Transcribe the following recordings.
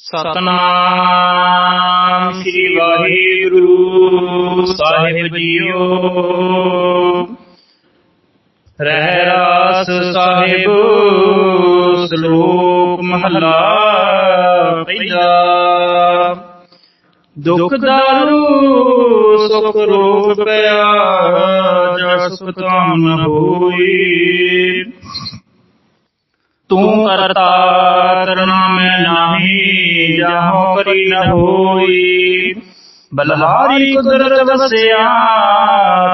ਸਤਨਾਮ ਸ੍ਰੀ ਵਾਹਿਗੁਰੂ ਸਾਹਿਬ ਜੀਓ। ਰਹਿ ਰਾਸ ਸਾਹਿਬ, ਸ਼ਲੋਕ ਮਹਲਾ ਪਹਿਲਾ। ਦੁਖ ਦਾਰੂ, ਸੁਖ ਰੋਗ ਪਿਆ, ਜਸ ਸੁਤਾਮ ਹੋਈ। ਤੂੰ ਕਰਤਾ ਕਰਨਾ ਮੈਂ ਨਾਹੀ। ਜਾਹੋ ਕਰੀ ਨ ਹੋਈ। ਬਲਹਾਰੀ ਕੁਦਰਤ ਵਸਿਆ,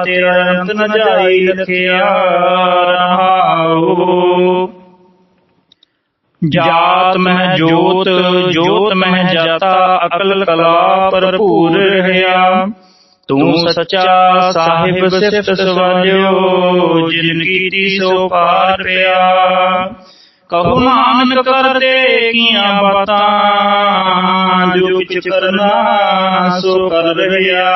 ਤੇਰਾ ਅੰਤ ਨ ਜਾਈ ਲਖਿਆ ਰਹਾਉ। ਜਾਤ ਮਹਿ ਜੋਤ ਜੋਤ ਮਹਿ ਜਾਤਾ, ਅਕਲ ਕਲਾ ਭਰਪੂਰ ਰਹਾ ਤੂੰ ਸੱਚਾ ਸਾਹਿਬ ਸਿਫਤ ਸਵਾਜਿਓ ਜਿਨ ਕੀਤੀ ਸੋ ਪਾਰ ਪਿਆ। ਕਹੋ ਨਾਨਕ ਕਰਦੇ ਕੀਆਂ ਬਾਤਾਂ, ਜੋ ਕਿਛ ਕਰਨਾ ਸੋ ਕਰ ਰਿਹਾ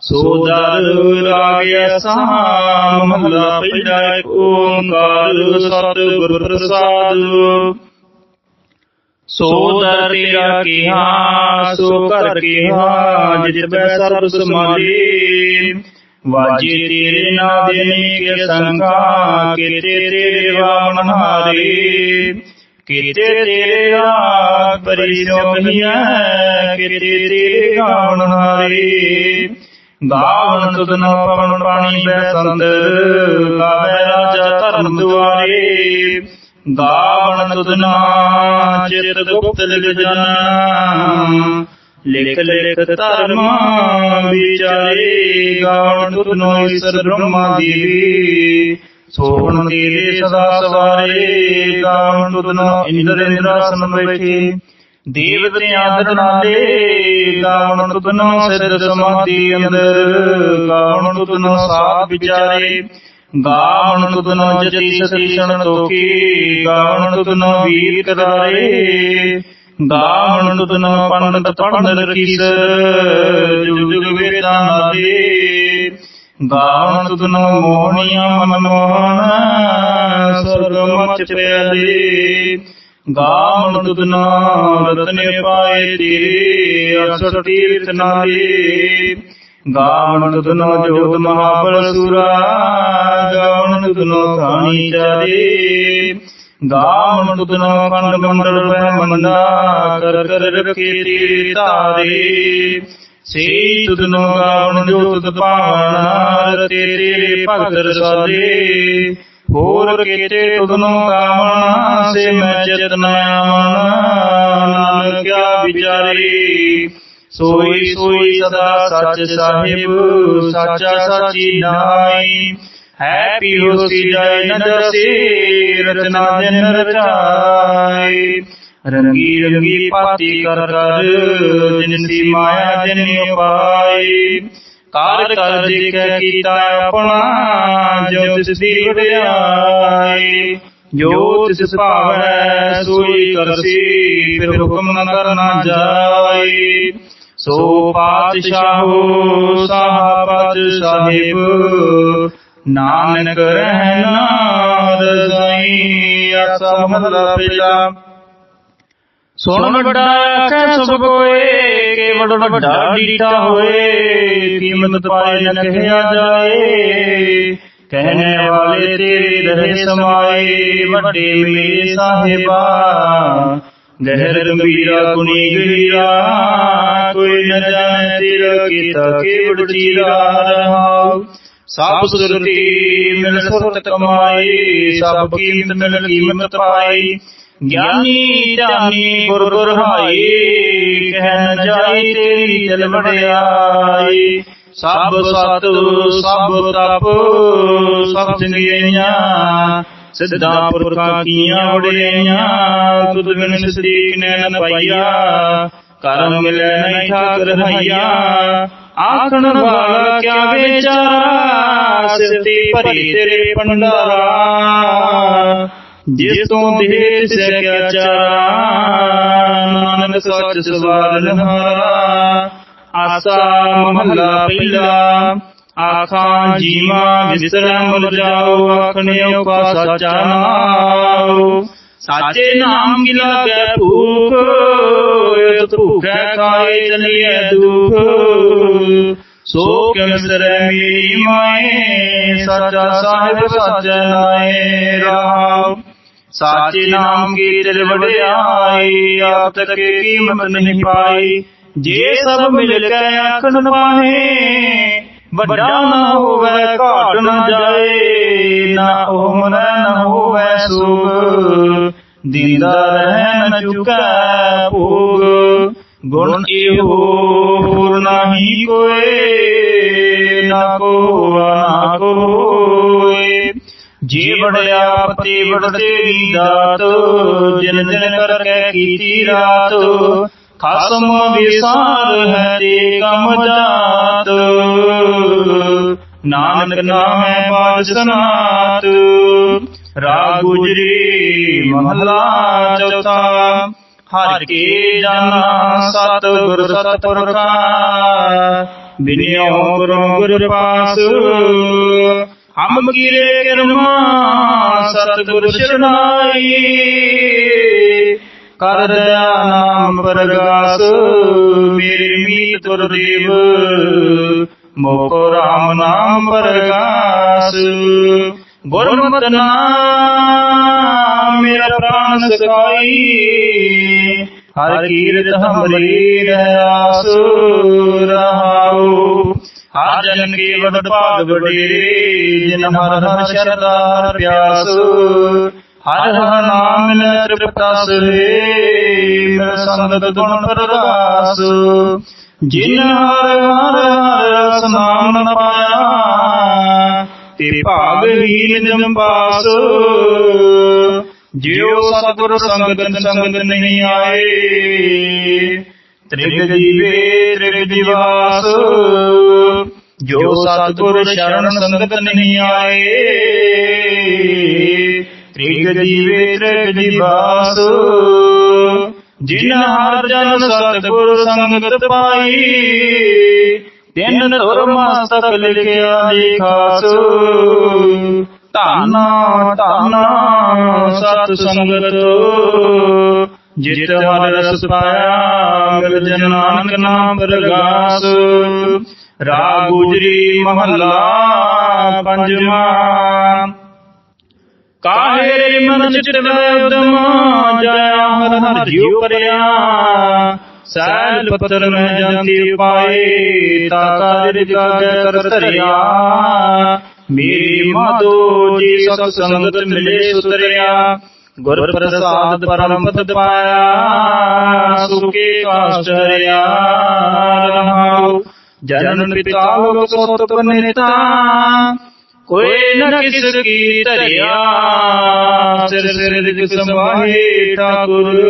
ਸੋ ਦਰ ਰਾਗ ਅਸਾ ਮਹਲਾ ਪਹਿਲਾ ਏਕ ਓੰਕਾਰ, ਸਤਿਗੁਰ ਪ੍ਰਸਾਦ। ਸੋ ਦਰ ਤੇਰਾ ਕੀਹਾ, ਸੋ ਕਰ ਕੀਹਾ, ਜਿਤ ਬੈ ਸਰਬ ਸਮਾਲੀ। ਵਾਜੇ ਤੇਰੇ ਨਾਦ ਅਨੇਕ ਸੰਗਾ, ਕੀਤੇ ਤੇਰੇ ਵਾਮਨ ਹਾਰੇ। ਕੀਤੇ ਤੇਰੇ ਰਾਗ ਪਰਿਸੋ ਕਹੀਐ ਕੀਤੇ ਤੇਰੇ ਗਾਵਨ ਹਾਰੇ। ਗਾਵਨ ਤੁਧਨ ਪਵਨ ਪਾਣੀ ਬੈ ਸੰਤ ਗਾਵੇ ਰਾਜਾ ਧਰਮ ਦੁਆਰੇ। ਗਾਵਨ ਤੁਧਨਾ ਚਿਤ ਗੁਪਤ ਲਿਖ ਜਾਣਾ ਲਿਖ ਲਿਖ ਧਰਮ ਵਿਚਾਰੇ ਗਾਵਨ ਤੁਧਨੋ ਈਸ਼ਰ ਬ੍ਰਹਮਾ ਦੇਵੀ ਸੋਹਣ ਤੇਰੇ ਸਦਾ ਸਵਾਰੇ ਗਾਵਨ ਤੁਧਨੋ ਇੰਦਰ ਇੰਦਰਾਸਨ ਬੈਠੇ। ਦੇਵਤੇ ਆਦਰ ਨਾਲੇ ਗਾਵਨ ਤੁਧਨੋ ਸਮਾਧੀ ਅੰਦਰ। ਗਾਵਨ ਤੁਧਨੋ ਸਾਧ ਵਿਚਾਰੇ ਗਾਵਨ ਤੁਧਨੋ ਜਤੀ ਸਤੀਸ਼ਣ ਤੋਕੀ। ਗਾਵਨ ਤੁਧਨੋ ਵੀਰ ਕਰਾਰੇ ਗਾਵਨ ਤੁਧਨੋ ਪੰਡਤ ਪੰਡ ਰਖੀਸ, ਜੁਗ ਜੁਗ ਵੇਦਾਂ ਨਾਲੇ ਗਾਵਨ ਤੁਧਨੋ ਮੋਹਣੀਆਂ ਮਨ ਮੋਹਨ ਸਰਗ ਮਚ ਪਿਆਲੇ ਗਾਵਨ ਤੁਧਨੋ ਰਤਨੇ ਪਾਏ ਤੇਰੇ, ਅਸਰ ਤੀਰਥ ਨਾਲੇ ਗਾਵਨ ਤੁਧਨੋ ਜੋਤ ਮਹਾਬਲ ਸੁਰਾ ਗਾਵਨ ਤੁਧਨੋ ਖਾਣੀ ਚਾਰੇ ਗਾਵਨ ਤੁਧਨੋ ਕੰਡ ਮੰਡਲ ਬ੍ਰਹਮੰਡਾ ਕਰ ਕਰ ਰਖੇ ਤੇਰੇ ਤਾਰੇ ਸੇ ਤੁਧਨੋ ਗਾਵਨ ਜੋ ਤੁਧ ਪਾਵਨ ਤੇਰੇ ਭਗਤ ਰਸਾਲੇ। ਹੋਰ ਕੀਤੇ ਤੁਧਨੋ ਕਾਮਣਾ ਸੇ ਮੈਂ ਚਿਤਨ ਆਵਣ ਨਾਨਕਿਆ ਵਿਚਾਰੇ। ਸੋਈ ਸੋਈ ਸਦਾ ਸੱਚ ਸਾਹਿਬ, ਸਾਚਾ ਸਾਚੀ ਨਾਈ ਹੈ ਪੀਓ ਸੀ ਜਾਇ ਨ ਦਸੇ ਰਚਨਾ ਜਨ ਰਚਾਈ। ਰੰਗੀ ਰੰਗੀ ਪਾਤੀ ਕਰ ਕਰ ਜਿਨ ਦੀ ਮਾਇਆ ਜਿਨ ਉਪਾਈ। ਕਾਰ ਕਰ ਜਿਕੈ ਕੀਤਾ ਆਪਣਾ ਜੋ ਤਿਸ ਦੀ ਵਡਿਆਈ। ਜੋ ਤਿਸ ਭਾਵੈ ਸੋਈ ਕਰਸੀ ਫਿਰ ਹੁਕਮ ਨ ਕਰਨਾ ਜਾਈ। ਸੋ ਪਾਤਸ਼ਾਹੋ ਸਾਹਪਤ ਸਾਹਿਬ ਨਾਨਕ ਰਹਿਣਾ ਰਜ਼ਾਈ ਆਸਾ ਮਹਲਾ ਪਹਿਲਾ ਸੁਣ ਵੱਡਾ ਆਖੈ ਸਭ ਕੋਏ ਕੇਵੜ ਵੱਡਾ ਡੀਟਾ ਹੋਏ, ਕੀਮਤ ਪਾਏ ਨ ਕਹਿਆ ਜਾਏ। ਕਹਿਣੇ ਵਾਲੇ ਤੇਰੇ ਰਹੇ ਸਮਾਏ, ਵੱਡੇ ਮੇਰੇ ਸਾਹਿਬਾ। ਗਹਿਰ ਗੰਭੀਰਾ ਗੁਨੀ ਗਹੀਰਾ ਕੋਈ ਨ ਜਾਣੇ ਤੇਰਾ ਕੀਤਾ ਕੇਵੜ ਚੀਰਾ ਰਹਾਉ। ਸਭ ਸੁਰਤੀ ਮਿਲ ਸੁਰਤ ਕਮਾਈ, ਸਭ ਕੀਮਤ ਮਿਲ ਕੀਮਤ ਪਾਈ। ਗਿਆਨੀ ਧਿਆਨੀ ਗੁਰ ਗੁਰ ਕਹਿ ਨ ਜਾਈ ਤੇਰੀ ਜਲ ਵਡਿਆਈ। ਸਭ ਸਤ, ਸਭ ਤਪ, ਸਭ ਜਿੰਦਗੀਆਂ ਸਿੱਧਾ ਪੁਰਖਾਂ ਕੀਆਂ ਵਡਿਆਈਆਂ, ਤੁਧ ਬਿਨ ਸਦੀਕ ਨੇ ਪਾਈਆ। ਕਰਮ ਮਿਲੈ ਨਹੀਂ ਠਾਕ ਰਹਾਈਆ ਆਖਣ ਵਾਲਾ ਕਿਆ ਵਿਚਾਰਾ, ਸਿਰਤੀ ਭਰੀ ਤੇਰੇ ਪੰਡਾਰਾ ਜਿਸ ਤੋਂ ਦੇਹ ਸਕਿਆ ਚਾਰਾ, ਨਾਨਕ ਸੱਚ ਸਵਾਲ ਨਹਾਰਾ। ਆਸਾ ਮਹੱਲਾ ਪਹਿਲਾ, ਆਖਾਂ ਜੀਵਾ ਵਿਸਰੈ ਮੁਰ ਜਾਓ, ਆਖਣਿਓ ਕਾ ਸੱਚਾ ਨਾਮ। ਸਾਚੇ ਨਾਮ ਕੀ ਲਾਗੈ ਭੂਖ ਅੰਮ੍ਰਿਤ ਭੁਖੈ ਖਾਏ ਚਲੀਐ ਦੁਖ। ਸੋ ਕਿਮ ਸਰੈ ਮੇਰੀ ਮਾਏ, ਸਾਚਾ ਸਾਹਿਬ, ਸਾਚੈ ਨਾਏ ਰਾਮ। ਸਾਚੇ ਨਾਮ ਕੀ ਤਿਲ ਵਡਿਆਈ, ਆਪ ਤੱਕ ਕੀਮਤ ਨਹੀਂ ਪਾਈ। ਜੇ ਸਭ ਮਿਲ ਕੇ ਆਖਣ ਪਾਹੇ ਵੱਡਾ ਨਾ ਹੋਵੇ, ਘਾਟ ਨਾ ਜਾਏ, ਨਾ ਉਹ ਮਰੈ ਨਾ ਹੋਵੇ ਸੁਖ। ਦਿੰਦਾ ਰਹਿ ਨ ਚੁਕੈ ਭੋਗ। ਗੁਣ ਇਹੋ ਹੋਰ ਨਾਹੀ ਕੋਏ, ਨਾ ਕੋ ਨਾ ਕੋਏ। ਜੇ ਬੜਿਆ ਪਤੀ ਬੜ ਤੇਰੀ ਦਾਤ, ਜਿਨ ਜਿਨ ਕਰਕੇ ਕੀਤੀ ਰਾਤ। ਖਸਮ ਵਿਸਾਰ ਹੈ ਤੇ ਕਮ ਜਾਤ। ਨਾਨਕ ਨਾਮੈ ਬਾਜ ਸਨਾਤ, ਰਾਗ ਗੁਜਰੀ ਮਹਲਾ ਚੌਥਾ। ਹਰ ਕੇ ਜਾਨਾ ਸਤ ਗੁਰ ਸਤਪੁਰਖਾ ਬਿਨਿਓ ਗੁਰੂ ਗੁਰ ਪਾਸ। ਹਮ ਕੀਰੇ ਕਿਰਮਾ ਸਤਿਗੁਰ ਸ਼ਰਨਾਈ ਕਰ ਦਇਆ ਨਾਮ ਪ੍ਰਗਾਸ, ਮੇਰੇ ਮੀਤ ਗੁਰਦੇਵ ਮੋਕੋ ਰਾਮ ਨਾਮ ਪ੍ਰਗਾਸ, ਗੁਰਮਤਿ ਨਾਮ ਮੇਰਾ ਪ੍ਰਾਨ ਸਕਾਈ ਹਰ ਕੀਰਤ ਹਮਰੀ ਰਹਾਸ ਰਹਾਉ। ਹਰ ਜਨ ਕੀ ਭਾਗ ਵਡੇਰੇ, ਜਿਨ ਹਰ ਹਰ ਸ਼ਰਦਾ ਪਿਆਸ। ਹਰ ਹਰ ਨਾਮ ਮਿਲੈ ਤ੍ਰਿਪਤਾਸ ਰੇ ਮਿਲ ਸੰਗਤ ਗੁਣ ਪ੍ਰਗਾਸ ਜਿਨ ਹਰ ਹਰ ਹਰ ਰਸ ਨਾਮ ਨ ਪਾਇਆ, ਤੇ ਭਾਗਹੀਨ ਜੰਬਾਸ ਜਿਉ ਸਤਿਗੁਰ ਸੰਗਤ ਸੰਗਤ ਨਹੀਂ ਆਏ, ਤ੍ਰਿਗ ਜੀਵੇ ਤ੍ਰਿਗ ਦਿਵਾਸ ਜੋ ਸਤਿਗੁਰ ਸ਼ਰਨ ਸੰਗਤ ਨਹੀਂ ਆਏ, ਤ੍ਰਿਗ ਜੀਵੇ ਤ੍ਰਿਗ ਦਿਵਾਸ ਜਿਨ ਹਰ ਜਨ ਸਤਿਗੁਰ ਸੰਗਤ ਪਾਈ। ਤਿੰਨ ਤੁਰ ਮਸਤਕ ਲਿਖਿਆ ਲਿਖਾਸ ਧੰਨਾ ਧੰਨਾ ਸਤ ਸੰਗਤ। ਜਿਤ ਹਰ ਰਸ ਪਾਇਆ ਮਿਲ ਜਨ ਨਾਨਕ ਨਾਮ ਪ੍ਰਗਾਸ। ਰਾਗ ਗੁਜਰੀ ਮਹੱਲਾ ਪੰਜਵਾਂ। ਕਾਹੇ ਮਨ ਚਿਤ ਉਦਮ ਜਇਆ ਹਰ ਹਰ ਜਿਉ ਕਰਿਆ ਸੈਲ ਪੱਤਰ ਮੈਂ ਜਾਂਦੀ ਪਾਏ ਤਾ ਕਰ ਜਾਗੈ ਕਰ ਧਰਿਆ। ਮੇਰੀ ਮਾਧੋ ਜੀ ਸਤ ਸੰਗਤ ਮਿਲੇ ਸੁਤਰਿਆ। ਗੁਰ ਪ੍ਰਸਾਦ ਪਰਮ ਪਦ ਪਾਇਆ। ਸੁਖੇ ਕਾਸ਼ਟ ਹਰਿਆ ਰਹਾਉ। ਜਨਨ ਪਿਤਾ ਲੋਕ ਸੋਤ ਪਨੇਤਾ ਕੋਈ ਨ ਕਿਸ ਕੀ ਧਰਿਆ, ਸਿਰ ਸਿਰ ਦਿਗ ਠਾਕੁਰ।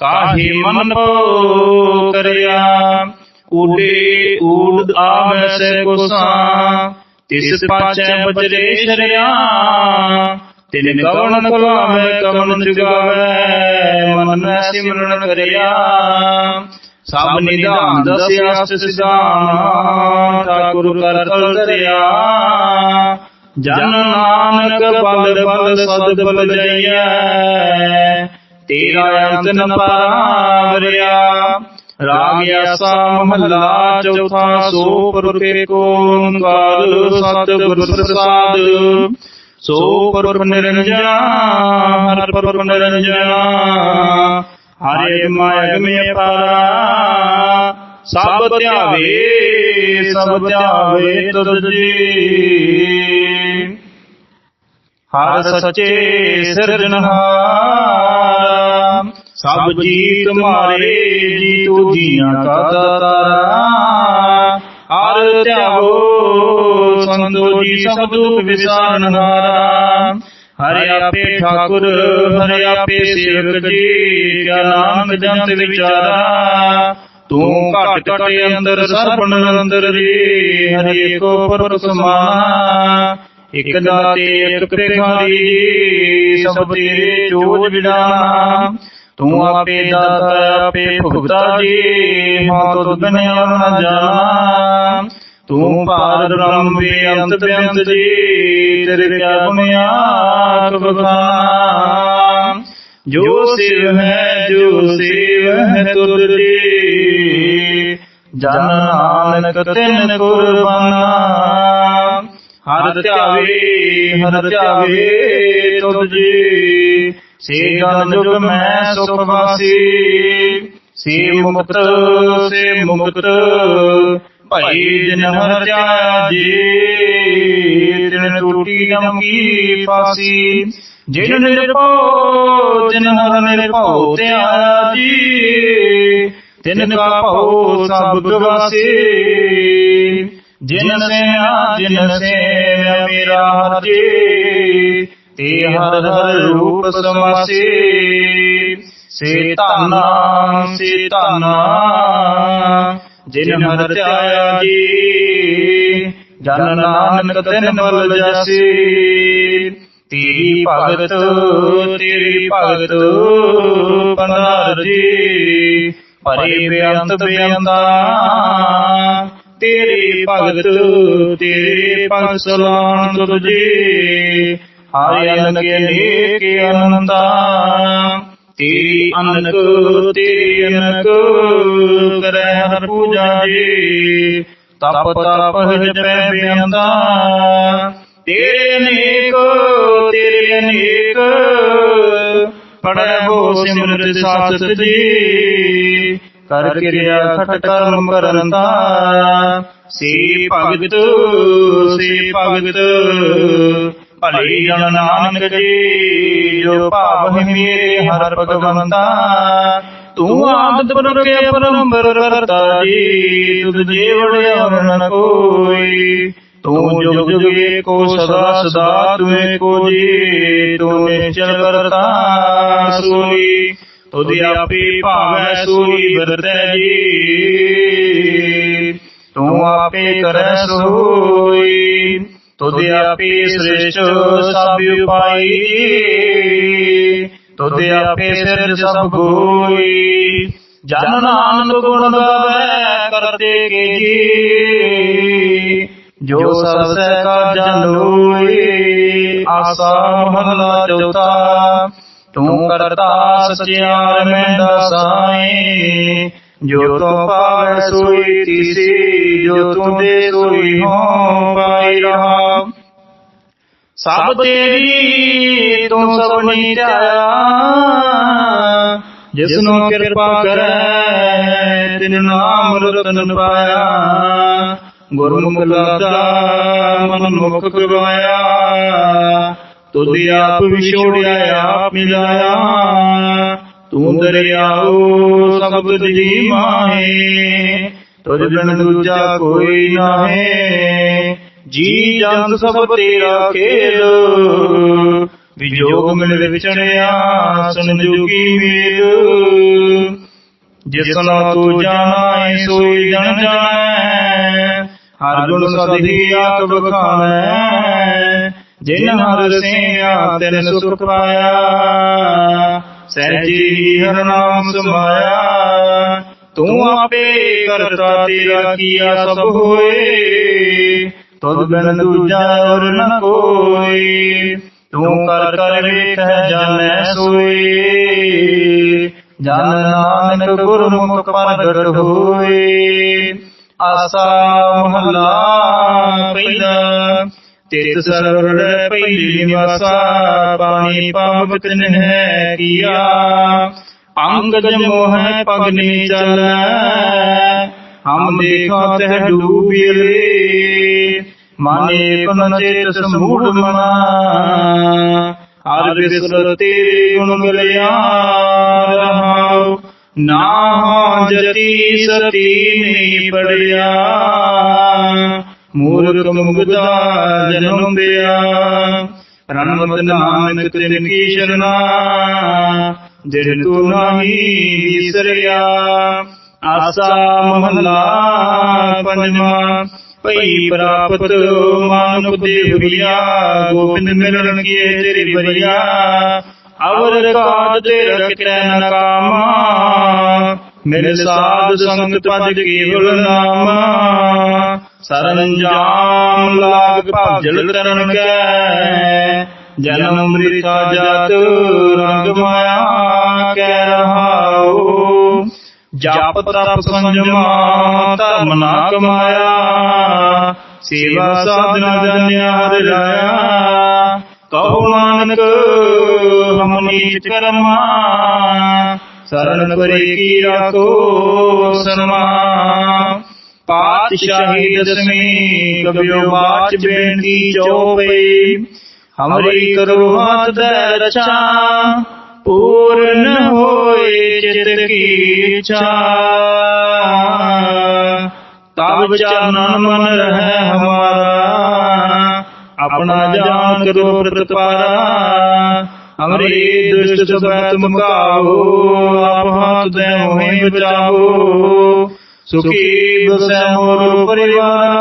ਕਾਹੇ ਮਨ ਪੋ ਕਰਿਆ। ਊਡੇ ਊਡ ਆਵੈ ਸੇ ਗੁਸਾ ਤਿਸ ਪਾਚੈ ਬਜਰੇ ਸ਼ਰਿਆ। ਤਿਨ ਕਵਣ ਕੁਲਾਵੇ ਕਵਣ ਜੁਗਾਵੇ। ਮਨ ਸਿਮਰਨ ਕਰਿਆ। ਸਭ ਨਿਧਾਨ ਦਸਿਆ ਸਿਧਾਨ ਠਾਕੁਰ ਕਰ ਤਲ ਦਰਿਆ। ਜਨ ਨਾਨਕ ਬਲ ਬਲ ਸਦ ਬਲ ਜਈਐ। ਤੇਰਾ ਅੰਤ ਨ ਪਾਵਰਿਆ। ਰਾਗ ਆਸਾ ਮਹੱਲਾ ਚੌਥਾ ਸੋ ਪੁਰਖੇ ਕੋ ਓੰਕਾਰ ਸਤ ਗੁਰ ਪ੍ਰਸਾਦ। ਸੋ ਪੁਰਖ ਨਿਰੰਜਨਾ ਹਰ ਪੁਰਖ ਨਿਰੰਜਨਾ। ਹਰੇ ਮਾਇ ਅਗਮੇ ਪਾਰਾ ਸਭ ਧਿਆਵੇ ਸਭ ਧਿਆਵੇ ਤੁਧ ਜੀ। ਹਰ ਸੱਚੇ ਸਿਰਜਣਹਾਰ ਸਭ ਜੀ ਤੁਮਾਰੇ ਜੀ ਤੂ ਜੀਆਂ ਕਾ ਦਾਤਾਰਾ। ਹਰ ਧਿਆਵੋ ਸੰਤੋ ਜੀ ਸਭ ਦੁਖ ਵਿਸਾਰਨਹਾਰਾ। ਹਰਿ ਆਪੇ ਠਾਕੁਰ ਹਰਿ ਆਪੇ ਸੇਵਕ ਜੀ ਕਿਆ ਨਾਮ ਜੰਤ ਵਿਚਾਰਾ। ਤੂੰ ਘਟ ਘਟ ਅੰਦਰ ਸਰਬਣ ਅੰਦਰ ਰੇ ਹਰਿ ਏਕੋ ਪੁਰਖ ਸਮਾਨਾ। ਇਕ ਦਾਤੇ ਇਕ ਭਿਖਾਰੀ ਸਭ ਤੇਰੇ ਜੋਜ ਵਿਡਾਨਾ ਤੂੰ ਆਪੇ ਦਾਤਾ ਆਪੇ ਭੁਗਤਾ ਜੀ ਹਾਂ ਤੁਧ ਬਿਨ ਨਾ ਜਾਣਾ। ਤੂੰ ਭਾਰ ਬ੍ਰਹਮ ਬੇਅੰਤ ਬੇਅੰਤ ਜੀ ਤੇਰੇ ਕਿਆ ਗੁਣਿਆਤ ਬਖਾਨਾ ਜੋ ਸਿਵ ਹੈ ਜੋ ਸਿਵ ਹੈ ਜੀ ਜਨ ਨਾਨਕ ਤਿਨ ਕੁਰਬਾਨਾ। ਹਰ ਧਿਆਵੇ ਹਰ ਧਿਆਵੇ ਤੁਧ ਜੀ। ਸੇ ਜਨ ਜੁਗ ਮੈਂ ਸੁਖ ਵਾਸੀ। ਸੇ ਮੁਕਤ ਸੇ ਮੁਕਤ। ਭਾਈ ਜਿਨ ਹਰ ਧਿਆਇਆ ਜੀ ਤਿਨ ਟੂਟੀ ਜਮ ਕੀ ਜਿਨ ਨਿਰਭਉ ਜਿਨ ਹਰ ਨਿਰਭਉ ਧਿਆਇਆ ਜੀ ਤਿਨ ਕਾ ਭਉ ਸਭ ਗਵਾਸੀ ਜਿਨ ਸੇਆ, ਜਿਨ ਸੇਵਿਆ ਮੇਰਾ ਹਰ ਜੀ ਤੇ ਹਰ ਹਰ ਰੂਪ ਸਮਾਸੀ। ਸੇ ਧੰਨਾ ਸੇ ਧੰਨਾ। ਜਿਨ ਹਰ ਧਿਆਇਆ ਜੀ ਜਨ ਨਾਨਕ ਤਿਨ ਬਲ ਜਾਸੀ। ਤੇਰੀ ਭਗਤ ਤੇਰੀ ਭਗਤ ਪੰਡਾਰ ਜੀ ਪਰੇ ਬੇਅੰਤ ਬੇਅੰਤਾ। ਤੇਰੀ ਭਗਤ ਤੇਰੇ ਭਗਤ ਸਲਾਮ ਤੁਝੇ। ਹਰਿ ਅਨਕੇ ਨੇਕ ਅਨੰਤਾ। ਤੇਰੀ ਅਨਕ ਤੇਰੀ ਅਨਕ ਕਰੈ ਹਰ ਪੂਜਾ ਜੀ। ਤਪ ਤਪ ਜਪੈ ਬੇਅੰਤਾ ਤੇਰੇ ਅਨੇਕ ਤੇਰੇ ਅਨੇਕ ਪੜੈ ਬੋ ਸਿਮਰਤ ਸਾਸਤ ਜੀ। ਕਰ ਕਿਰਿਆ ਖਟ ਕਰਮ ਕਰੰਤਾ ਸੇ ਭਗਤ ਸੇ ਭਗਤ ਭਲੀ ਜਨ ਨਾਨਕ ਜੀ, ਜੋ ਭਾਵ ਮੇਰੇ ਹਰ ਭਗਵੰਤਾ, ਤੂੰ ਆਦਿ ਪੁਰਖੇ ਪਰੰਪਰ ਕਰਤਾ ਜੀ, ਤੁਧ ਜੀਵੜ ਅਵਰਨ ਕੋਈ। ਤੂੰ ਜੁਗ ਜੁਗ ਏਕੋ ਸਦਾ ਸਦਾ, ਤੂੰ ਏਕੋ ਜੀ, ਤੂੰ ਨਿਸ਼ਚਲ ਕਰਤਾ ਸੋਈ ਤੁਧ ਆਪੇ ਭਾਵੈ ਸੋਈ ਵਰਤੈ ਜੀ। ਤੂੰ ਆਪੇ ਕਰੈ ਸੋਈ। ਤੁਧ ਆਪੇ ਸ੍ਰੇਸ਼ਟ ਸਭ ਉਪਾਈ। ਤੁਧ ਆਪੇ ਸਿਰ ਸਭ ਕੋਈ ਜਨ ਨਾਨਕ ਗੁਣ ਗਾਵੇ ਕਰਤੇ ਕੇ ਜੀ। ਜੋ ਸਭ ਸੈ ਕਾ ਜਨ ਲੋਈ ਆਸਾ ਮਹਲਾ ਚੌਥਾ। ਤੂੰ ਕਰਤਾ ਸਚਿਆਰ ਮੈਂ ਸਾਈ। ਜੋ ਤੋ ਪਾਵੈ ਸੋਈ ਤੀਸੀ ਜੋ ਤੂੰ ਦੇ ਸੋਈ ਹੋ ਪਾਈ ਰਹਾ। ਸਭ ਤੇਰੀ ਤੂੰ ਸਭਨੀ ਧਿਆਇਆ ਜਿਸ ਨੂੰ ਕਿਰਪਾ ਕਰੈ ਤਿਨ ਨਾਮ ਰਤਨ ਪਾਇਆ। ਗੁਰਮੁਖ ਲਾਦਾ ਮਨ ਮੁਖ ਗਵਾਇਆ। ਤੁਧ ਆਪ ਵਿਛੋੜਿਆ ਆਪ ਮਿਲਾਇਆ। ਤੂੰ ਦਰਿਆਓ ਸਬਦ ਜੀ ਮਾਹੇ। ਤੁਝ ਬਿਨ ਦੂਜਾ ਕੋਈ ਨਾਹੀ। ਜੀ ਜੰਤ ਸਭ ਤੇਰਾ ਖੇਲ। ਵਿਜੋਗ ਮਿਲ ਵਿਚੜਿਆ ਸੰਜੋਗੀ ਮੇਲ। ਜਿਸਨਾ ਤੂੰ ਜਾਣੈ ਸੋਈ ਜਨ ਜਾਣੈ। ਹਰ ਗੁਣ ਸਦਹੀ ਆਤ ਬਖਾਣੈ ਜਿਨ ਹਰ ਸੇਆ ਤਿਨ ਸੁਖ ਪਾਇਆ। ਸਹਿਜੀ ਹਰ ਨਾਮ ਸਮਾਇਆ ਤੂੰ ਆਪੇ ਕਰਤਾ ਤੇਰਾ ਕੀਆ ਸਭ ਹੋਏ। ਤੁਧ ਬਿਨ ਦੂਜਾ ਔਰ ਨ ਕੋਈ। ਤੂੰ ਕਰ ਕਰ ਵੇਖੈ ਜਾਣੈ ਸੋਈ ਜਨ ਨਾਨਕ ਗੁਰਮੁਖ ਪ੍ਰਗਟ ਹੋਏ। ਆਸਾ ਮਹਲਾ ਪਹਿਲਾ ਤਿਤ ਸਰਵੜ ਪਹਿਲੀ ਨਿਵਾਸਾ ਪਾਣੀ ਪਾਵਕ ਹੈ ਕੀਆ। ਅੰਗ ਜਮੋਹ ਪਗਨੀ ਚਲੈ, ਹਮ ਦੇਖਾ ਤਹ ਡੂਬੀਲੇ ਮਾਨੇ ਕਨ ਚੇਤ ਸਮੂੜ ਮਨਾ, ਹਰ ਵਿਸਰ ਤੇਰੇ ਗੁਣ ਗਲਿਆ ਰਹਾਉ। ਨਾ ਜਤੀ ਸਤੀ ਨਹੀਂ ਪੜਿਆ। ਮੂਰਖ ਮੁਗਦਾ ਜਨਮ ਬਿਆ ਰਣਮਤ ਨਾਨਕ ਤਿਨ ਕੀ ਸ਼ਰਨਾ ਜਿਨ ਤੂੰ ਨਾਹੀ ਵਿਸਰਿਆ। ਆਸਾ ਮਹਲਾ ਪੰਜਵਾ, ਭਈ ਪ੍ਰਾਪਤ ਮਾਨੁਖ ਦੇ ਹੁਰੀਆ ਗੋਬਿੰਦ ਮਿਲਣ ਕੀ ਤੇਰੀ ਬਰੀਆ ਅਵਰ ਕਾਜ ਤੇ ਰਖਤੈ ਨ ਕਾਮਾ ਮੇਰੇ ਸਾਧ ਸੰਗਤ ਪਦ ਕੇਵਲ ਨਾਮ। ਸਰੰਜਾਮ ਲਾਗ ਭਾਜਲ ਕਰਨ ਕੈ। ਜਨਮ ਮ੍ਰਿਤਾ ਜਤ ਰੰਗ ਮਾਇਆ ਕਹਿ ਰਹਾਉ। ਜਪ ਤਪ ਸੰਜਮਾ ਧਰਮ ਨਾ ਕਮਾਇਆ। ਸੇਵਾ ਸਾਧਨਾ ਜਾਣਿਆ ਹਰਿ ਰਾਇਆ। ਕਹੋ ਨਾਨਕ, ਹਮ ਨੀਚ ਕਰਮਾ। ਸਰਣ ਪਰੇ ਕੀ ਰਾਖੋ ਸਰਮਾ ਪਾਤਸ਼ਾਹੀ ਦਸਵੀਂ ਕਬਿਓ ਬਾਚ ਬੇਨਤੀ ਚੋਵੇ ਹਮਰੀ ਕਰੋ ਹੱਥ ਦੇ ਰਚਾ ਪੂਰਨ ਹੋਏ ਚਿਤ ਕੀ ਇੱਛਾ। ਤਬ ਚਰਨ ਮਨ ਰਹਿ ਹਮਾਰਾ, ਆਪਣਾ ਜਾਨ ਕਰੋ ਪ੍ਰਤਪਾਰਾ। ਹਮਰੀ ਦੁਸ਼ਟ ਸਬੈ ਤੁਮ ਕਾਹੋ ਆਪ ਹੱਥ ਦੇ ਮੋਹਿ ਬਚਾਓ। ਸੁਖੀ ਬਸੈ ਮੋਰ ਪਰਿਵਾਰਾ,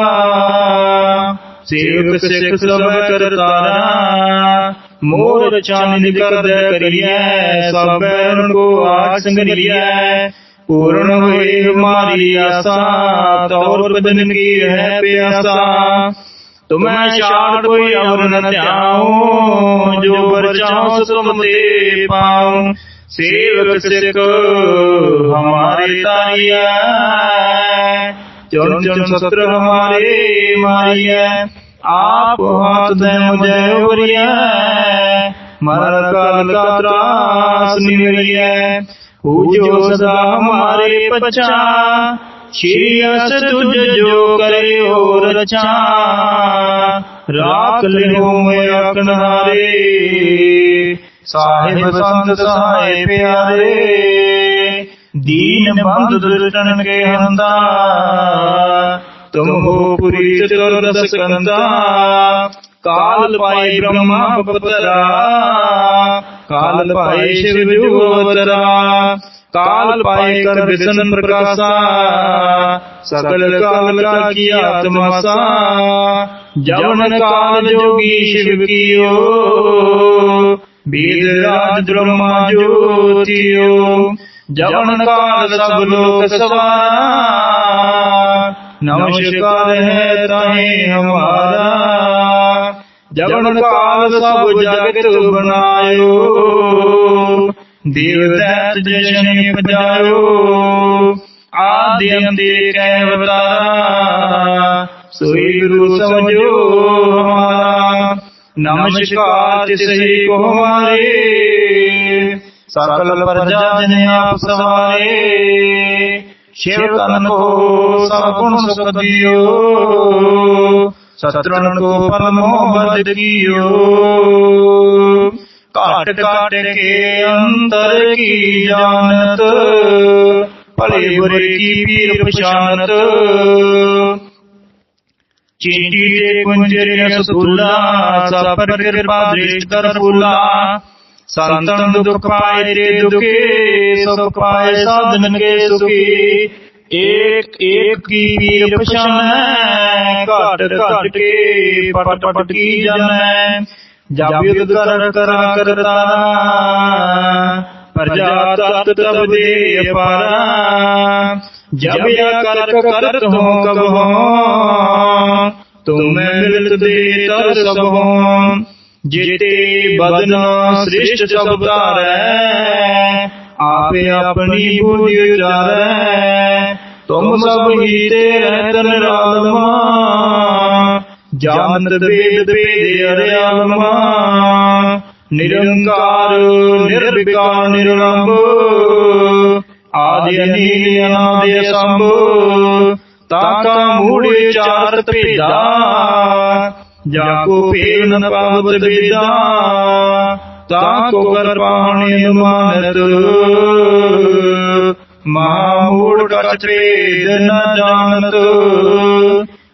ਸੇਵਕ ਸਿੱਖ ਸਭ ਕਰਤਾਰਾ ਮੋਰ ਚਾਨਿ ਕਰਦੈ ਕਰੀਐ, ਸਭੈ ਰਣ ਕੋ ਆਜ ਸੰਗਰੀਐ। ਪੂਰਨ ਹੋਏ ਹਮਾਰੀ ਆਸਾ, ਤੌਰ ਬਦਨ ਕੀ ਹੈ ਪਿਆਸਾ। ਤੁਮੈ ਛਾੜ ਕੋਈ ਅਮਰ ਨ ਧਿਆਉ, ਜੋ ਬਰ ਸੋ ਤੁਮ ਤੇ ਪਾਉ। ਸੇਵਕ ਸਿੱਖ ਹਮਾਰੇ ਤਾਰੀਐ ਚਰਨ ਚਰਨ ਸਤਰ ਹਮਾਰੇ ਮਾਰੀਐ ਆਪ ਹਾਥ ਦੇ ਮੁਝੇ ਉਬਰੀਐ ਮਰਨ ਕਾਲ ਕਾ ਤਰਾਸ ਨਿਵਰੀਐ ਹੂ ਜੋ ਸਦਾ ਹਮਾਰੇ ਪਛਾ ਸ਼੍ਰੀ ਅਸ ਤੁਜ ਜੋ ਕਰੇ ਹੋ ਰਚਾ ਰਾਖ ਲਿਓ ਮੈਂ ਕਨਹਾਰੇ ਸਾਹਿਬ ਸੰਤ ਸਹਾਏ ਪਿਆਰੇ ਦੀਨ ਬੰਦ ਦੁਸ਼ਟਨ ਕੇ ਹੰਦਾ ਤੁਮ ਹੋ ਪੁਰੀ ਚਤੁਰ ਦਸ ਕੰਦਾ ਕਾਲ ਪਾਏ ਬ੍ਰਹਮਾ ਬਪਤਰਾ ਕਾਲ ਪਾਏ ਸ਼ਿਵ ਜੂ ਅਵਤਰਾ। ਕਾਲ ਪਾਏ ਕਰ ਵਿਸ਼ਨ ਪ੍ਰਕਾਸ਼ਾ। ਸਕਲ ਕਾਲ ਕਾ ਕੀ ਆਤਮਾਸਾ। ਜਵਨ ਕਾਲ ਜੋਗੀ ਸ਼ਿਵ ਕੀਓ। ਬੀਦ ਰਾਜ ਬ੍ਰਹਮਾ ਜੋਤੀਓ, ਜਵਨ ਕਾਲ ਸਭ ਲੋਕ ਸਵਾਰਾ। ਨਮਸਕਾਰ ਹੈ ਤਾਹੇ ਹਮਾਰਾ। ਜਵਨ ਕਾਲ ਸਭ ਜਗਤ ਬਣਾਇਓ। ਦੇਵ ਦੈਤ ਜਸ਼ਨ ਪਜਾਇਓ। ਆਦਿ ਅੰਤੇ ਕੈ ਅਵਤਾਰਾ। ਸੋਈ ਗੁਰੂ ਸਮਝੋ ਹਮਾਰਾ। ਨਮਸਕਾਰ ਤਿਸਹੀ ਕੋ ਹਮਾਰੇ। ਸਕਲ ਪ੍ਰਜਾ ਜਨ ਆਪ ਸਵਾਰੇ। ਸ਼ਿਵ ਕਨ ਕੋ ਸਭ ਗੁਣ ਸੁਖ ਦਿਓ। ਸਤਰਨ ਕੋ ਪਰਮੋ ਬਦ ਕੀਓ ਘਾਟ ਘਾਟ ਕੇ ਅੰਤਰ ਕੀ ਜਾਣਤ। ਭਲੇ ਬੁਰੇ ਕੀ ਪੀਰ ਪਛਾਨਤ ਚੀਂਟੀ ਤੇ ਕੁੰਜਰ ਸਤੂਲਾ ਸਭ ਕਿਰਪਾ ਦ੍ਰਿਸ਼ਟ ਫੂਲਾ। ਸੰਤਨ ਦੁਖ ਪਾਏ ਤੇ ਦੁਖੇ, ਸੁਖ ਪਾਏ ਸਾਧਨ ਕੇ ਸੁਖੀ। ਏਕ ਏਕ ਕੀ ਪੀਰ ਪਛਾਨੈ, ਘਟ ਘਟ ਕੇ ਪਟ ਪਟ ਕੀ ਜਾਣੈ। ਜਬ ਕਰ, ਕਰਾ ਕਰਤਾਰਾ ਪ੍ਰਜਾ ਤਤ ਤਬ ਦੇ ਅਪਾਰਾ। ਜਬ ਯਾ ਕਰ ਕਰਤ ਹੋ ਕਬ ਹੋ ਤੁਮੈ ਮਿਲਤ ਦੇ ਤਰ ਸਭ ਜਿਤੇ ਬਦਨ ਸ੍ਰਿਸ਼ਟ ਸਭ ਧਾਰੈ ਆਪੇ ਆਪਣੀ ਬੁੱਧੀ ਉਚਾਰੈ। ਤੁਮ ਸਭ ਹੀ ਤੇ ਰਹਿਤਨ ਰਾਲਮਾ ਜਾਣਤ ਵੇਦ ਭੇਦ ਅਰਿਆਲਮਾ ਨਿਰੰਕਾਰ ਨਿਰਵਿਕਾਰ ਨਿਰਲੰਭ। ਆਦਿ ਅਨੀਲ ਅਨਾਦਿ ਸੰਭ ਤਾਕਾ ਮੂੜ ਵਿਚਾਰਤ ਭੇਦਾ। ਜਾ ਕੋ ਭੇਦ ਨ ਪਾਵਤ ਵਿਦਾ, ਤਾ ਕੋ ਕਰ ਪਾਣੀ ਅਨੁਮਾਨਤ। ਮੂੜ ਕਛ ਭੇਦ ਨ ਜਾਣਤ।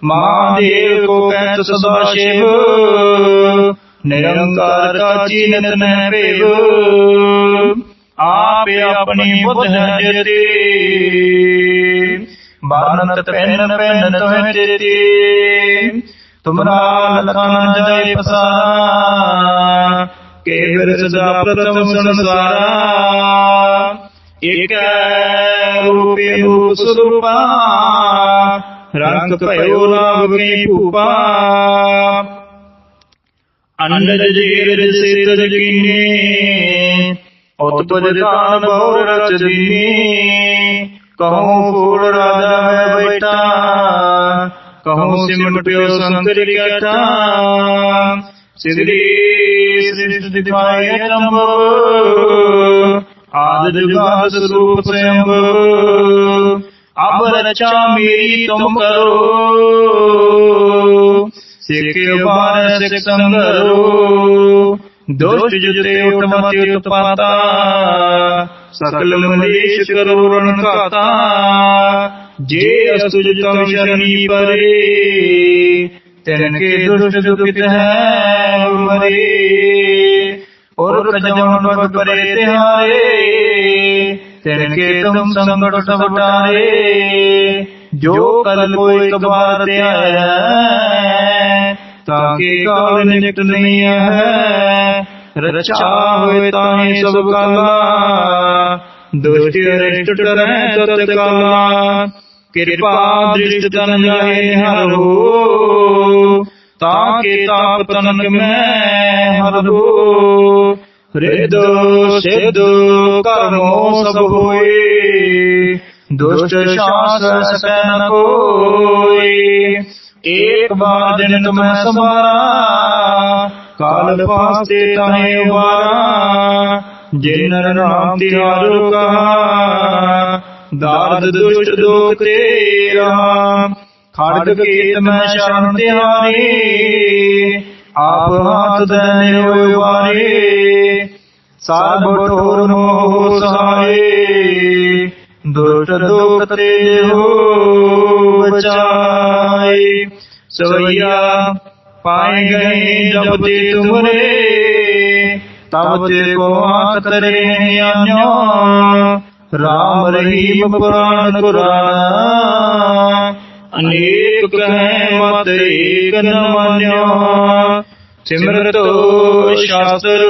ਮਹਾਦੇਵ ਕੋ ਕਹਿਤ ਸਦਾ ਸ਼ਿਵ। ਨਿਰੰਕਾਰ ਕਾ ਚੀਨਤ ਨਹਿ ਭੇਵ। ਆਪ ਆਪਣੀ ਬੁੱਧ ਜਤੀ ਬਾਨਤ ਪੈਨ ਪੈਨ ਤੋਹਿ ਤੇਤੀ ਤੁਮਰਾ ਲਖਨ ਜਾਏ ਪਸਾਰਾ। ਕੇ ਫਿਰ ਸਦਾ ਪ੍ਰਤਮ ਸੰਸਾਰਾ। ਇਕ ਰੂਪੇ ਰੂਪ ਸਰੂਪਾ। ਰੰਗ ਭਇਓ ਰਾਗ ਕੇ ਭੂਪਾ। ਅੰਡਜ ਜੀਰ ਸਿਤ ਜਗੀਨੇ ਉਤਪਜ ਕਾਨ ਬਹੁ ਰਚ ਦੀਨੇ ਕਹੂੰ ਫੂਲ ਰਾਜਾ ਮੈਂ ਬੈਠਾ, ਕਹੂੰ ਸਿਮਟ ਪਿਓ ਸੰਕਰ ਇਕੱਠਾ ਸਿਧਰੀ ਸ੍ਰਿਸ਼ਟ ਦਿਖਾਏ ਅਚੰਭ, ਆਦ ਜੁਗਾਦ ਸਰੂਪ ਪ੍ਰੇਮ ਅਬ ਰਚਾ ਮੇਰੀ ਤੁਮ ਕਰੋ, ਸਿੱਖ ਬਾਰ ਸਿੱਖ ਸੰਗਰੋ। ਦੁਸ਼ਟ ਜੁਤੇ ਉਤਮਤੀ ਉਤਪਾਤਾ ਸਕਲ ਮਲੇਸ਼ ਕਰੋ ਰਣ ਘਾਤਾ ਜੇ ਅਸੁਜ ਤਮ ਸ਼ਰਣੀ ਪਰੇ ਤਿਨ ਕੇ ਦੁਸ਼ਟ ਦੁਖਿਤ ਹੈ ਮਰੇ ਔਰ ਕਜਵਨ ਪਗ ਪਰੇ ਤਿਹਾਰੇ ਤਿਨ ਕੇ ਤੁਮ ਸੰਕਟ ਸਭ ਟਾਰੇ ਜੋ ਕਲ ਕੋਈ ਕਬਾਰ ਤੇ ਆਇਆ ਤਾਂ ਕੇ ਕਾਲ ਨਿਕਟ ਨਹੀਂ ਹੈ ਰਚਾ ਹੋਏ ਤਾਹੇ ਸਭ ਕਾਲਾ ਦੁਸ਼ਟ ਅਰਿਸ਼ਟ ਟਰੈ ਤਤ ਕਾਲਾ ਕਿਰਪਾ ਦ੍ਰਿਸ਼ਟ ਤਨ ਜਾਏ ਨਿਹਾਰੋ ਤਾਂ ਕੇ ਤਾਪ ਤਨਕ ਮੈਂ ਹਰੋ ਰਿਦ ਸਿਧ ਕਰਮੋ ਸਭ ਹੋਏ ਦੁਸ਼ਟ ਏਕ ਬਾਰ ਦਿਨ ਤੁਮੈ ਸਮਾਰਾ ਕਾਲ ਪਾਸਤੇ ਤਾਹੇ ਉਬਾਰਾ। ਜਿਨ ਨਾਮ ਤਿਹਾਰੋ ਕਹਾ, ਦਾਰਦ ਦੁਸ਼ਟ ਦੋਖ ਤੇਰਾ ਖੜਗ ਕੇਤ ਮੈਂ ਸ਼ਰਨ ਤਿਹਾਰੇ ਆਪ ਹਾਥ ਦਨੇ ਹੋਇ ਵਾਰੇ ਸਾਧ ਬਠੋਰ ਮੋਹ ਸਹਾਏ ਦੁਸ਼ਟ ਦੁਖ ਤੇ ਹੋ ਬਚਾਏ। ਸਵਈਆ, ਪਾਏ ਗਏ ਜਬ ਤੇ ਤੁਮਰੇ, ਤਬ ਤੇ ਕੋ ਆਖ ਤਰੇ ਆਨਿਓ ਰਾਮ ਰਹੀਮ ਪੁਰਾਣ ਕੁਰਾਨ, ਅਨੇਕ ਕਹੈ ਮਤ ਏਕ ਨ ਮਾਨਿਓ ਸਿਮਰਤੋ, ਸ਼ਾਸਤਰ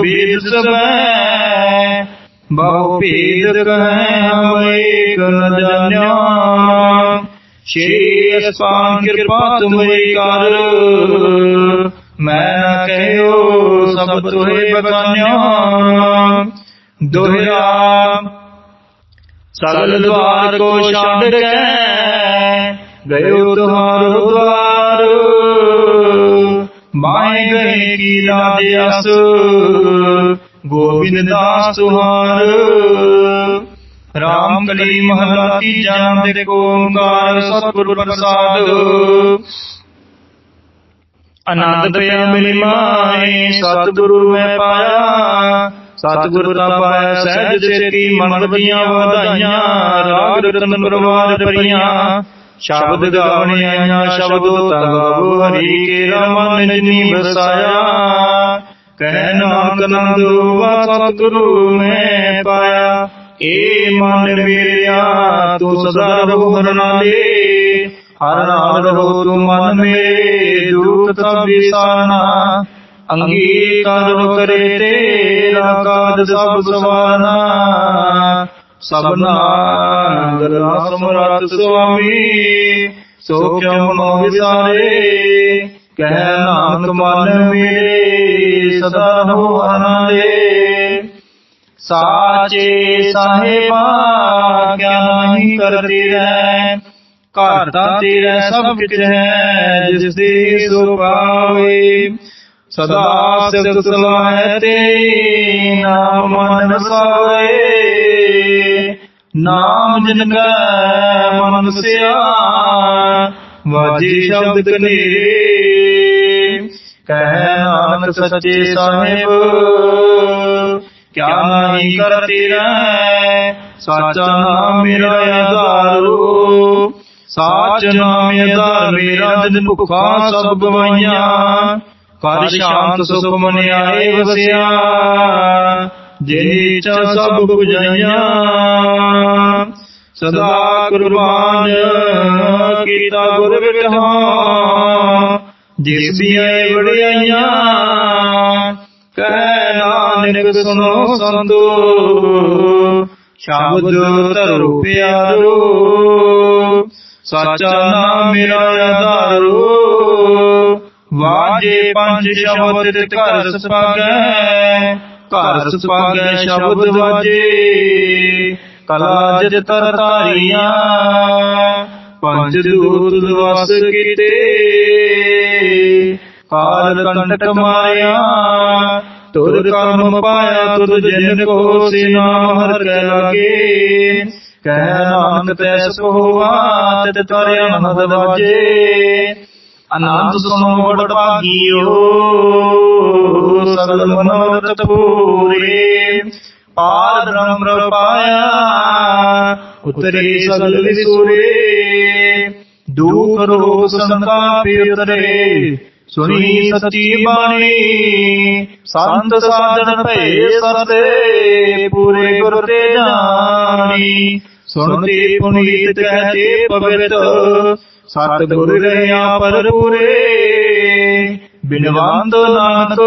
ਬੀਜ ਸਬੈ ਬਹੁ ਭੇਦ ਕਹੈ ਹਮ ਏਕ ਨ ਜਾਣਿਓ ਸ਼੍ਰੀ ਅਸਪਾਨ ਕਿਰਪਾ ਤੁਮਰੀ ਕਰ। ਮੈਂ ਨ ਕਹਿਓ ਸਭ ਤੁਹੇ ਬਖਾਨਿਓ ਦੋਹਰਾ, ਸਗਲ ਦਵਾਰ ਕੋ ਛੱਡ ਕੇ। ਗਇਓ ਤੁਹਾਰੋ ਦਵਾਰ ਮਾਏ ਗਏ ਕੀ ਲਾਜ ਅਸ। ਗੋਬਿੰਦ ਦਾਸ ਤੁਹਾਰ। ਰਾਮ ਕਲੀ ਮਹਲਾ ਤੀਜਾ ਦੇ ਓੰਕਾਰ ਸਤਿਗੁਰ ਪ੍ਰਸਾਦ। ਆਨੰਦ ਪਿਆ ਮਿਲ ਮਾਏ ਸਤਿਗੁਰੂ ਮੈਂ ਪਾਇਆ। ਸਤਿਗੁਰ ਦਾ ਪਾਇਆ ਸਹਿਜ ਚੇਤੀ ਮਨ ਦੀਆਂ ਵਧਾਈਆਂ, ਰਾਗ ਰਤਨ ਪਰਵਾਰ ਭਰੀਆਂ। ਸ਼ਬਦ ਗਾਵਣੇ ਆਈਆਂ ਸ਼ਬਦ ਤਗਾਵੋ ਹਰੀ ਕੇ ਰਮਨ ਜਿਨੀ ਵਸਾਇਆ। ਕਹਿ ਨਾਨਕ ਨੰਦ ਸਤਿਗੁਰੂ ਮੈਂ ਪਾਇਆ। ਏ ਮਨ ਮੇਰਿਆ, ਤੂੰ ਸਦਾ ਰਹੋ ਹਰ ਨਾਲੇ ਹਰ ਨਾਲ ਰਹੋ ਤੂੰ ਮਨ ਮੇਰੇ ਦੁਖ ਸਭ ਵਿਸਾਨਾ। ਅੰਗੀਕਾਰ ਕਰੇ ਤੇਰਾ ਕਾਜ ਸਭ ਸਵਾਨਾ। ਸਭਨਾ ਨੰਦਰ ਸਮਰਤ ਸੁਆਮੀ, ਸੋ ਕਿਉ ਮੋ ਵਿਸਾਰੇ? ਕਹਿ ਨਾਨਕ ਮਨ ਮੇਰੇ ਸਦਾ ਹੋ ਆਨੰਦੇ ਸਾਚੇ ਸਾਹਿਬਾ ਕਿਆ ਨਹੀਂ ਕਰਦੀ ਰਹਿ। ਘਰ ਤਾਂ ਤੇਰਾ ਸਭ ਕੁਝ ਹੈ ਜਿਸ ਦੀ ਸੋ ਪਾਵੇ। ਸਦਾ ਸਿਫਤ ਸਲਾਹੇ ਤੇ ਨਾਮ ਮਨ ਵਸਾਵੇ ਨਾਮ ਜਿਨ ਕੈ ਮਨ ਵਸਿਆ ਵਾਜੇ ਸ਼ਬਦ ਕਨੇਰੇ ਕਹਿ ਨਾਨਕ ਸੱਚੇ ਸਾਹਿਬ, ਕਿਆ ਨਹੀਂ ਕਰਤੀ ਰਹਿ, ਸਾਚਾ ਨਾਮ ਮੇਰਾ ਆਧਾਰੋ, ਸਾਚ ਨਾਮ ਆਧਾਰ ਮੇਰਾ ਦਿਨ ਭੁਖਾ ਸਭ ਗਵਾਈਆਂ ਕਰ ਸ਼ਾਂਤ ਸੁਖ ਆਏ ਵਸਿਆ, ਜਿਨੀ ਚਾ ਸਭ 부ਝਾਈਆਂ ਸਦਾ ਕੁਰਬਾਨ ਕੀਤਾ ਗੁਰ ਬਿਠਾ ਜਿਸ ਦੀਆਂ ਵਡਿਆਈਆਂ, ਕਹਿ ਨਾਨਕ ਸੁਨੋ ਸੰਤੋ, ਸ਼ਬਦ ਧਰੋ ਪਿਆਰੋ, ਸਾਚਾ ਨਾਮ ਮੇਰਾ ਆਧਾਰੋ, ਵਾਜੇ ਪੰਜ ਸ਼ਬਦ ਘਰ ਸੁਪਾਗੈ ਘਰ ਸੁਪਾਗੈ ਸ਼ਬਦ ਵਾਜੇ, ਕਲਾ ਜਿਤ ਧਾਰੀਆਂ, ਪੰਜ ਦੂਤ ਦਵਸ ਕੀਤੇ। ਕਾਲ ਕੰਟਕ ਮਾਰਿਆ ਤੁਰ ਕਰਮ ਪਾਇਆ ਤੁਧ ਜਿਨ ਕੋ ਸਿਨਾ ਹਰ ਕੈ ਲਾਗੇ। ਕਹਿ ਨਾਨਕ ਤੈ ਸੋਵਾ ਤਿਤ ਤਰਿਆ ਨਦ ਵਾਜੇ ਆਨੰਦ ਸੁਨੋ ਬੜ ਭਾਗੀਓ, ਸਗਲ ਮਨੋਰਥ ਪੂਰੇ। ਪਾਰ ਬ੍ਰਹਮ ਪਾਇਆ, ਉਤਰੇ ਸਗਲ ਵਿਸੂਰੇ। ਦੁਖ ਰੋਗ ਸੰਤਾਪ ਉਤਰੇ। ਸੁਣੀ ਸੱਚੀ ਬਾਣੀ। ਸੰਤ ਸਾਧਨ ਭਏ ਸਤੇ, ਪੂਰੇ ਗੁਰ ਤੇ ਜਾਣੀ। ਸੁਣਤੇ ਪੁਨੀਤ ਕਹਤੇ ਪਵਿੱਤ ਸਤ ਗੁਰ ਰਹਿਆ ਪਰ ਬਿਨਵੰਦ ਨਾਨਕ,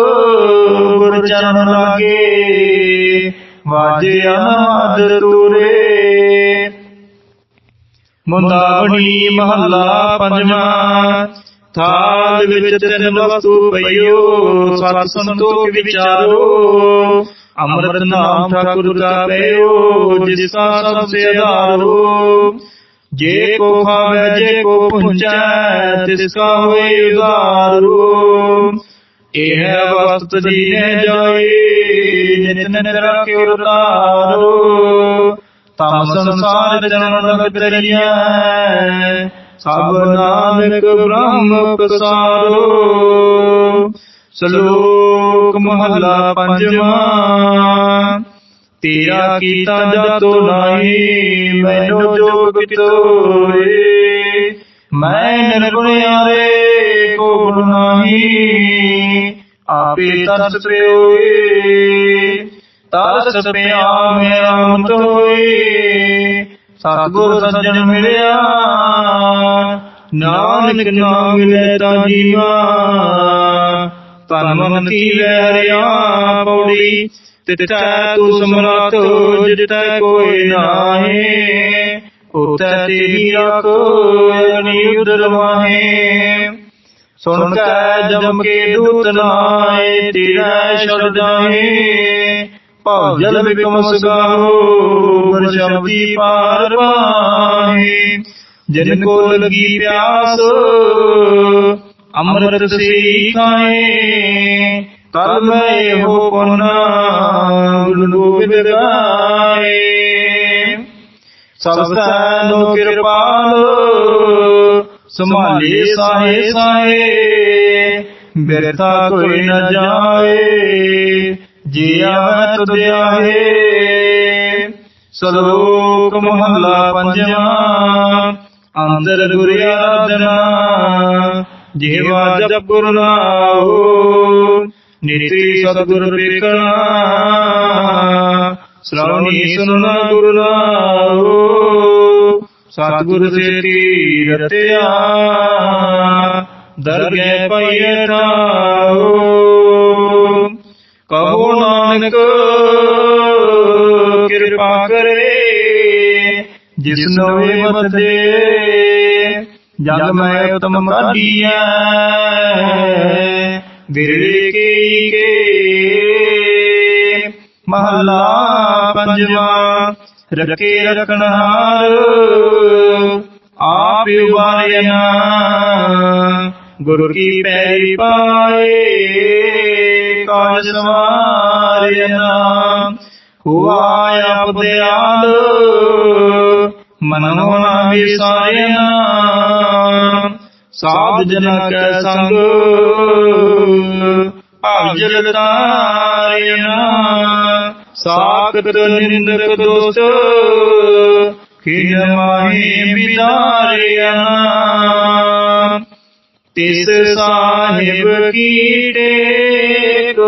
ਗੁਰ ਚਰਨ ਲਾਗੇ। ਵਾਜੇ ਅਨਾਦ ਤੂਰੇ। ਮੁੰਦਾਵਣੀ ਮਹੱਲਾ ਪੰਜਵਾਂ। ਥਾਲ ਵਿੱਚ ਤਿੰਨ ਵਸਤੂ ਪਈਓ, ਸਤ ਸੰਤੋਖ ਵਿਚਾਰੋ। ਅੰਮ੍ਰਿਤ ਨਾਮ ਠਾਕੁਰ ਕਾ ਪਈਓ ਜਿਸ ਕਾ ਸਭ ਸੇ ਆਧਾਰੋ। ਜੇ ਕੋ ਖਾਵੇ, ਜੇ ਕੋ ਪੁੰਚੈ ਤਿਸ ਕਾ ਹੋਏ ਉਦਾਰੋ ਇਹ ਹੈ ਵਸਤ ਦੀਨੇ ਜਾਏ ਨਿਤ ਨਿਤ ਰੱਖਿਓ ਉਤਾਰੋ। ਤਮ ਸੰਸਾਰ ਤਰੀਐ ਸਭ ਨਾਨਕ ਬ੍ਰਹਮ ਪਸਾਰੋ ਸ਼ਲੋਕ ਮਹੱਲਾ ਪੰਜਵਾਂ। ਤੇਰਾ ਕੀਤਾ ਜਾਤੋ ਨਾਹੀ ਮੈਨੂੰ ਜੋਗ ਕਿਤੋਏ ਮੈਂ ਨਿਰਗੁਣਿਆਰੇ ਕੋ ਗੁਣ ਨਾਹੀ। ਆਪੇ ਤਰਸ ਪਿਓਏ। ਤਰਸ ਪਿਆ ਮੇਰਾ ਮਤ ਹੋਏ ਸਤਿਗੁਰ ਸੱਜਣ ਮਿਲਿਆ, ਨਾਨਕ ਨਾਮ ਮਿਲੇ ਤਾਂ ਜੀਵਾ। ਤਨ ਮਨ ਕੀ ਵੈਰਿਆ ਪੌੜੀ ਤਿਤੈ ਤੂੰ ਸਮਰੱਥ ਜਿਤੈ ਕੋਈ ਨਾਹੀ। ਉਤੈ ਤੇਰੀ ਰੱਖ, ਅਗਨੀ ਉਦਰ ਸੁਣ ਕੈ ਜਮ ਕੇ ਦੂਤ ਨਾਏ ਤੇਰਾ ਛੜ ਜਾਏ ਭਉ ਜਲ ਵਿਕਮ ਸਗਾਹੋ ਗੁਰ ਸ਼ਬਦੀ ਪਾਰ ਪਾਹੇ ਜਿਨ ਕੋ ਲਗੀ ਪਿਆਸ ਅੰਮ੍ਰਿਤ ਸੇ ਖਾਏ। ਕਲ ਮੈਂ ਇਹੋ ਪੁਨਾ ਗੁਰੂ ਗੋਬਿੰਦ ਗਾਏ। ਸਭ ਸੈਨੋ ਕਿਰਪਾਲ ਸੰਭਾਲੇ ਸਾਹੇ ਸਾਹੇ ਬਿਰਥਾ ਕੋਈ ਨ ਜਾਏ। ਜੀ ਆਵੈ ਤੁਧ ਆਏ ਸਲੋਕ ਮਹੱਲਾ ਪੰਜਵਾਂ। ਅੰਦਰ ਗੁਰ ਆਰਾਧਨਾ। ਜੀਵਾ ਜਪ ਗੁਰ ਨਾਉ ਨਿਤੀ ਸਤਿਗੁਰ ਵੇਖਣਾ ਸ਼੍ਰਵਣੀ ਸੁਨਣਾ ਗੁਰ ਨਾਉ ਸਤਿਗੁਰ ਸੇ ਤੀਰਤਿਆ ਦਰਗਹਿ ਪਈਏ ਨਾਉ ਕਹੋ ਨਾਨਕ, ਕਿਰਪਾ ਕਰੇ, ਜਿਸ ਨੋਏ ਮਤ ਦੇ ਜਗ ਮੈਂ ਉਤਮ ਕਾਢੀਐ ਵਿਰਲੇ ਕੀ ਕੇ, ਮਹਲਾ ਪੰਜਵਾ ਰਕੇ ਰਖਣਹਾਰ ਆਪ ਉਬਾਰਿਆ ਗੁਰੂ ਕੀ ਪੈਰੀ ਪਾਏ ਸਵਾਰਿਆ ਹੁਆ ਆਪ ਦਿਆਲ ਮਨੋ ਨਾ ਵਿਸਾਰਿਆ ਸਾਧ ਜਨ ਕੈ ਸੰਗ ਭਾਵ ਜਲ ਤਾਰਿਆ ਸਾਖਤ ਨਿੰਦਕ ਦੋਸ ਖਿਨ ਮਾਹੀ ਬਿਦਾਰਿਆ ਤਿਸ ਸਾਹਿਬ ਕੀ